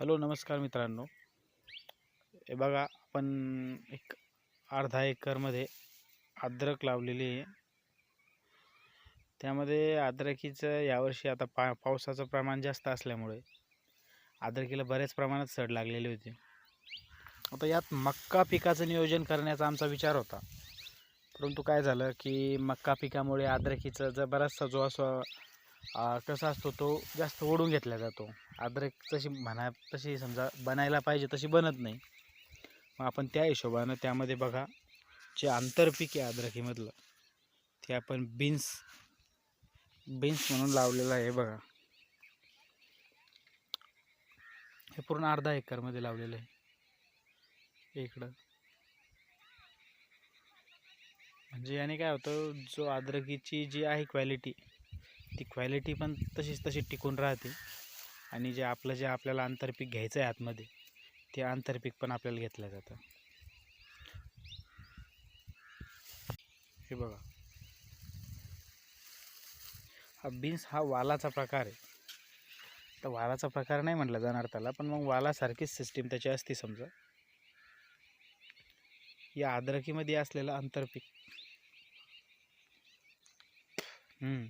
Hello नमस्कार मित्रांनो. हे बघा आपण एक अर्धा एकरमध्ये अद्रक लावलेली आहे. त्यामध्ये अद्रकीचं यावर्षी आता पा पावसाचं प्रमाण जास्त असल्यामुळे अद्रकीला बऱ्याच प्रमाणात सड लागलेली होती. आता यात मक्का पिकाचं नियोजन करण्याचा आमचा विचार होता. परंतु काय झालं की मक्का पिकामुळे अद्रकीचा जर बराचसा जो असं कसा असतो तो जास्त ओढून घेतला जातो. अद्रक तशी म्हणा तशी समजा बनायला पाहिजे तशी बनत नाही. मग आपण त्या हिशोबानं त्यामध्ये बघा जे आंतरपीक आहे अद्रकीमधलं ते आपण बीन्स बीन्स म्हणून लावलेलं आहे बघा. हे पूर्ण अर्धा एकरमध्ये लावलेलं आहे. इकडं. म्हणजे याने काय होतं जो अद्रकीची जी आहे क्वालिटी ती क्वालिटी पण तशीच तशी टिकून राहते. आणि जे आपलं जे आपल्याला आंतरपीक घ्यायचं आहे आतमध्ये ते आंतरपीक पण आपल्याला घेतलं जातं. हे बघा. हा बीन्स हा वालाचा प्रकार आहे. तर वालाचा प्रकार नाही म्हटलं जाणार त्याला पण मग वालासारखीच सिस्टीम त्याची असते समजा. या अद्रकीमध्ये असलेलं आंतरपीक. हम्म.